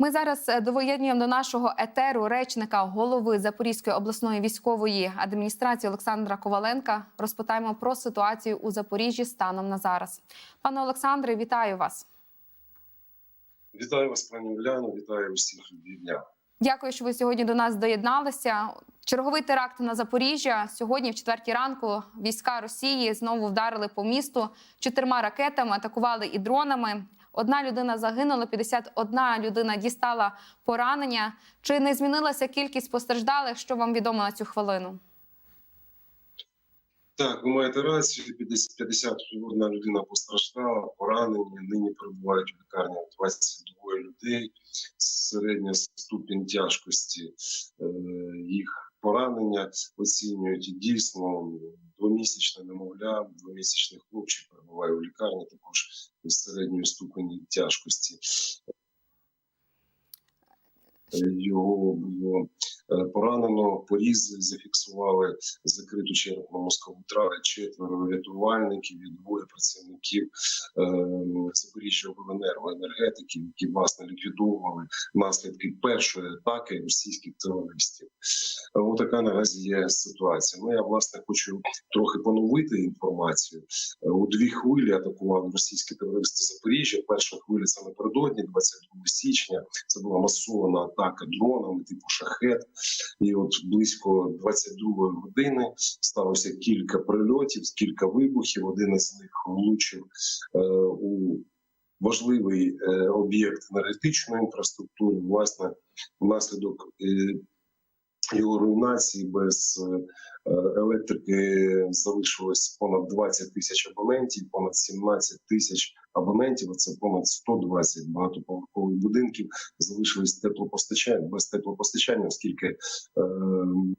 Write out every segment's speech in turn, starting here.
Ми зараз е, довоєднуємо до нашого етеру речника голови Запорізької обласної військової адміністрації Олександра Коваленка. Розпитаємо про ситуацію у Запоріжжі станом на зараз. Пане Олександре, вітаю вас. Вітаю вас, пані Уляно, вітаю усіх дня. Дякую, що ви сьогодні до нас доєдналися. Черговий теракт на Запоріжжя сьогодні, в четвертій ранку, війська Росії знову вдарили по місту чотирма ракетами, атакували і дронами. Одна людина загинула, 51 людина дістала поранення. Чи не змінилася кількість постраждалих? Що вам відомо на цю хвилину? Так, ви маєте рацію. 51 людина постраждала, поранені. Нині перебувають в лікарні 22 людей. Середня ступінь тяжкості е, їх поранення оцінюють і дійсно двомісячне немовля, двомісячний хлопчик перебуває у лікарні, також з середньою ступені тяжкості. Його було поранено, порізи зафіксували закриту черепно-мозкову травму, четверо рятувальників і двоє працівників е, Запоріжжя обленерго енергетиків, які власне ліквідовували наслідки першої атаки російських терористів. Ось така наразі є ситуація. Ну я власне хочу трохи поновити інформацію. У дві хвилі атакували російські терористи Запоріжжя. Перша хвиля це напередодні, 22 січня. Це була масована атака дронами типу шахет. І от близько 22 години сталося кілька прильотів, кілька вибухів. Один із них влучив е, у важливий е, об'єкт енергетичної інфраструктури. Власне, внаслідок е, його руйнації без е, електрики залишилось понад 20 тисяч абонентів, понад 17 тисяч абонентів. Це понад 120 багатоповерхових будинків. Залишились теплопостачання без теплопостачання, оскільки е,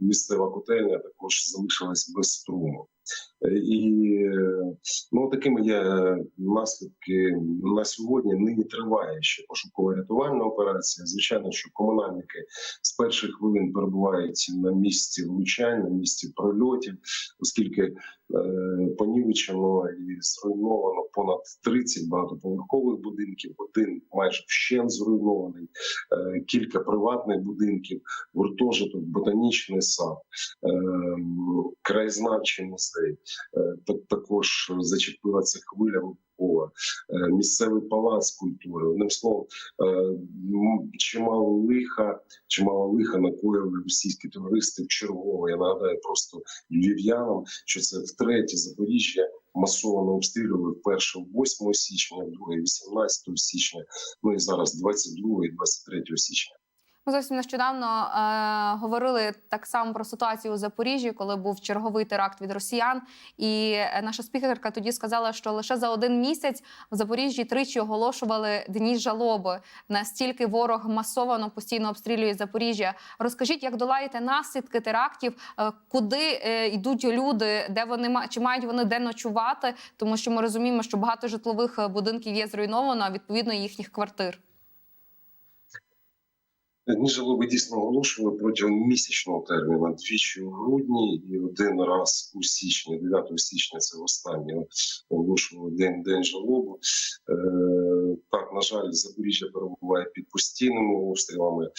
місцева котельня також залишилась без струму. І ну такими є наслідки на сьогодні. Нині триває ще пошукова рятувальна операція. Звичайно, що комунальники з перших хвилин перебувають на місці влучань, на місці прольотів, оскільки е, понівечено і зруйновано понад 30 багатоповерхових будинків. Один майже вщент зруйнований, е, кілька приватних будинків, гуртожиток, ботанічний сад, е, краєзнавчий музей. Також зачепила ця хвиля випадкова, е, місцевий палац культури. Одним словом, е, чимало лиха, чимало лиха накоїли російські терористи в чергово. Я нагадаю просто львів'янам, що це втретє Запоріжжя. Масово обстрілювали вперше 8 січня, друге 18 січня. Ну і зараз 22 і 23 січня. Ми зовсім нещодавно е, говорили так само про ситуацію у Запоріжжі, коли був черговий теракт від росіян. І наша спікерка тоді сказала, що лише за один місяць в Запоріжжі тричі оголошували дні жалоби. Настільки ворог масово постійно обстрілює Запоріжжя. Розкажіть, як долаєте наслідки терактів, е, куди е, йдуть люди, де вони чи мають вони де ночувати? Тому що ми розуміємо, що багато житлових будинків є зруйновано, а відповідно їхніх квартир. Дні жалоби дійсно оголошували протягом місячного терміну двічі у грудні і один раз у січні, 9 січня, це останнє оголошували день день жалоби. Е, так, на жаль, Запоріжжя перебуває під постійними обстрілами.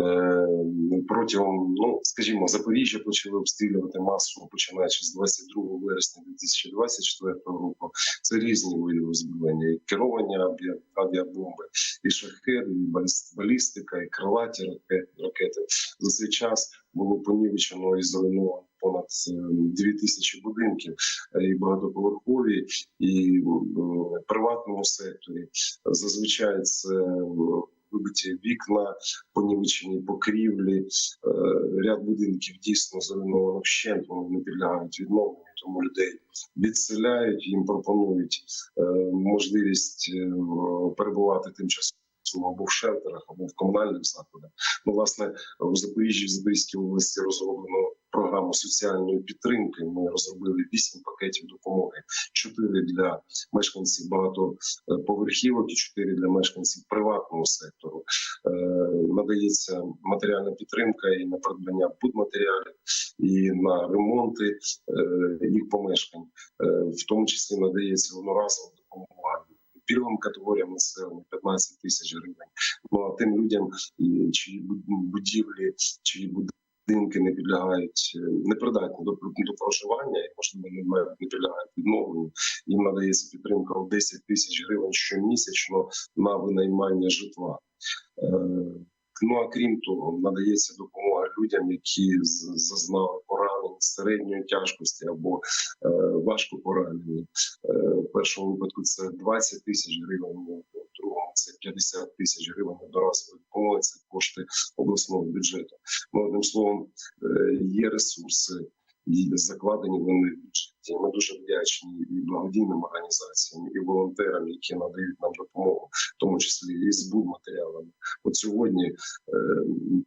Е, протягом, ну скажімо, Запоріжжя почали обстрілювати масово, починаючи з 22 вересня 2024 року. Це різні види озброєння, і керовані авіабомби, і шахет, і балістика, і крила ракети. За цей час було понівечено і зруйновано понад дві тисячі будинків, і багатоповерхові, і в приватному секторі. Зазвичай це вибиті вікна, понівечені покрівлі. Ряд будинків дійсно зруйновано вщент, вони не підлягають відновленню. Тому людей відселяють, їм пропонують можливість перебувати тимчасово або в шелтерах, або в комунальних закладах. Ну, власне, у Запоріжжі в Запорізькій області розроблено програму соціальної підтримки. Ми розробили вісім пакетів допомоги: чотири для мешканців багатоповерхівок і чотири для мешканців приватного сектору. Е, надається матеріальна підтримка і на придбання будматеріалів, і на ремонти е, їх помешкань, е, в тому числі надається одноразова допомога пільговим категоріям населення 15 тисяч гривень. Ну а тим людям, чиї будівлі, чиї будинки не підлягають е, непридатні до, до проживання, і можливо не мають- не підлягають відновленню. Їм надається підтримка в 10 тисяч гривень щомісячно на винаймання житла. Е, Ну а крім того, надається допомога людям, які зазнали середньої тяжкості або е, важко поранені. Е, в першому випадку це 20 тисяч гривень, в другому це 50 тисяч гривень дорослої допомоги. Це кошти обласного бюджету. Ну, одним словом, е, є ресурси. І закладені вони в бюджеті. Ми дуже вдячні і благодійним організаціям, і волонтерам, які надають нам допомогу, в тому числі і з будматеріалами. От сьогодні е,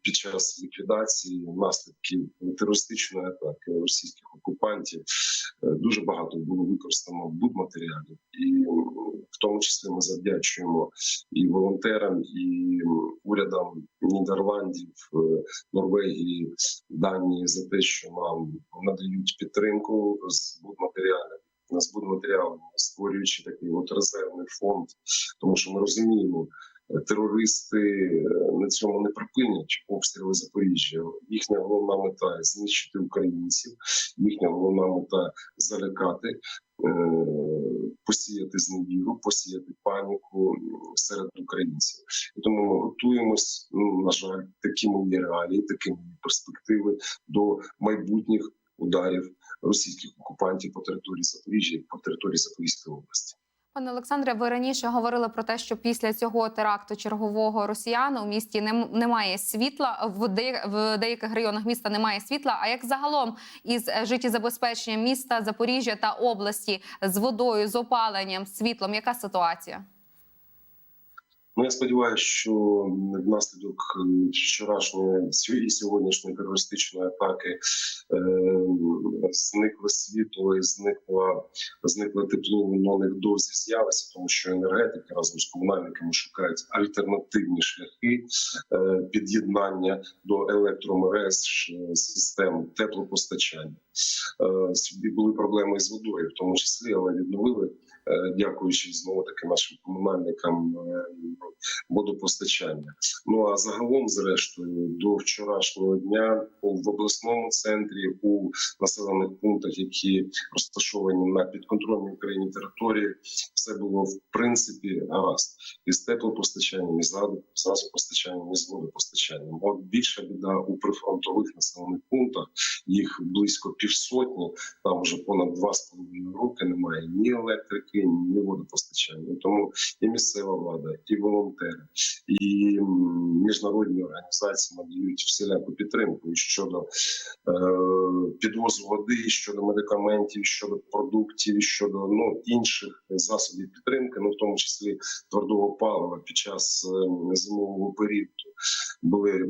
під час ліквідації наслідків терористичної атаки російських окупантів е, дуже багато було використано будматеріалів, і в тому числі ми завдячуємо і волонтерам, і урядам Нідерландів, е, Норвегії, Данії за те, що нам надають підтримку з будматеріалів. З будматеріалами, створюючи такий от резервний фонд, тому що ми розуміємо, е, терористи е, на цьому не припинять обстріли Запоріжжя. Їхня головна мета знищити українців, їхня головна мета залякати, е, посіяти зневіру, посіяти паніку серед українців. І тому ми готуємось. Ну на жаль, такими є реалії, такими перспективи до майбутніх ударів російських окупантів по території Запоріжжя по території Запорізької області. Пане Олександре, ви раніше говорили про те, що після цього теракту чергового росіян у місті нем- немає світла. В деяких районах міста немає світла. А як загалом із е, життєзабезпеченням міста Запоріжжя та області з водою, з опаленням, світлом, яка ситуація? Ну я сподіваюся, що внаслідок вчорашньої і сьогоднішньої терористичної атаки е, зникло світло і зникла зникло тепло, воно невдовзі з'явиться, тому що енергетики разом з комунальниками шукають альтернативні шляхи е, під'єднання до електромереж е, систем теплопостачання. Е, були проблеми з водою, в тому числі, але відновили, дякуючи знову таки нашим комунальникам е, водопостачання. Ну а загалом, зрештою, до вчорашнього дня в обласному центрі у населених пунктах, які розташовані на підконтрольній Україні території, все було в принципі гаразд і з теплопостачанням, і з газу- з газопостачанням, з водопостачанням. От більша біда у прифронтових населених пунктах. Їх близько півсотні. Там вже понад два з половиною роки немає ні електрики, ні водопостачання. Тому і місцева влада, і волонтери, і міжнародні організації надають всіляку підтримку щодо е, підвозу води, щодо медикаментів, щодо продуктів, щодо ну інших засобів підтримки, ну в тому числі твердого палива під час е, зимового періоду. Були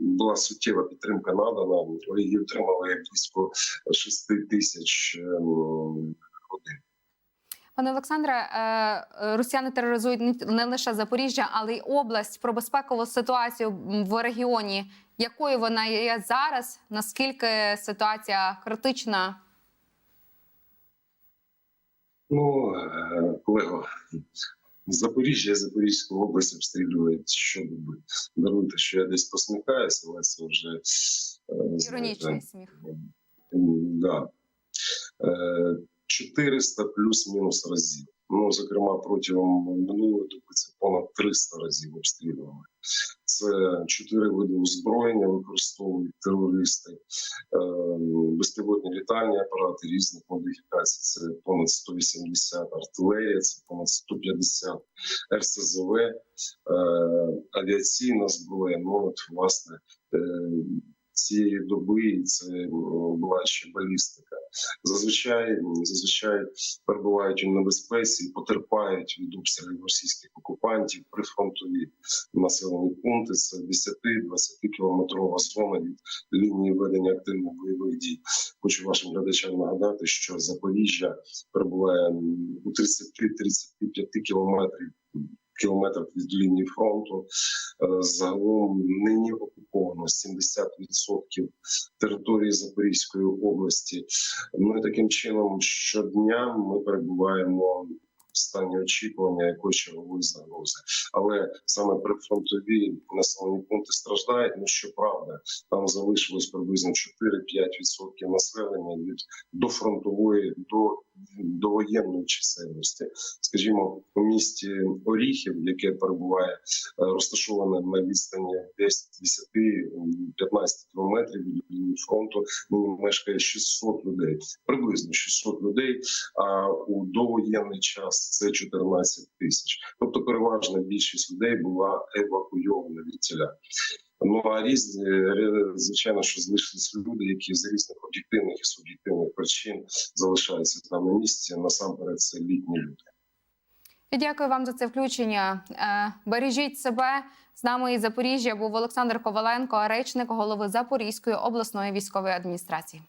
була суттєва підтримка надана. Її отримали близько 6 тисяч ем. Пане Олександре, е, е, росіяни тероризують не- лише Запоріжжя, але й область про безпекову ситуацію в регіоні. Якою вона є зараз? Наскільки ситуація критична? Ну, е, колего, Запоріжжя, і Запорізьку область обстрілюють щодоби. Даруйте, що я десь посміхаюся, але це вже е, знаєте, Іронічний сміх. Да. Е, 400 плюс-мінус разів. Ну, зокрема, протягом минулої доби це понад 300 разів обстрілювали. Це чотири види озброєння використовують терористи, е, безпілотні літальні апарати різних модифікацій. Це понад 180 артилерія, це понад 150 РСЗВ, е, авіаційна зброя. Ну от власне е, цієї доби це була ще балістика. Зазвичай зазвичай перебувають у небезпеці, потерпають від обстрілів російських окупантів прифронтові населені пункти. Це 10-20 кілометрова зона від лінії ведення активних бойових дій. Хочу вашим глядачам нагадати, що Запоріжжя перебуває у 33-35 кілометрів кілометрах від лінії фронту. Е, Загалом нині окуповано 70% території Запорізької області. Ну і таким чином щодня ми перебуваємо в стані очікування якоїсь чергової загрози. Але саме прифронтові населені пункти страждають. Ну що правда, там залишилось приблизно 4-5% населення від до фронтової до довоєнної чисельності. Скажімо, у місті Оріхів, яке перебуває е, розташоване на відстані десь 10-15 кілометрів від лінії фронту, нині мешкає 600 людей, приблизно 600 людей. А у довоєнний час це 14 тисяч. Тобто, переважна більшість людей була евакуйована від тіля. Ну а різні звичайно, що залишились люди, які з різних об'єктивних і суб'єктивних причин залишаються там на місці. Насамперед, це літні люди. Дякую вам за це включення. Е, Бережіть себе. З нами із Запоріжжя був Олександр Коваленко, речник голови Запорізької обласної військової адміністрації.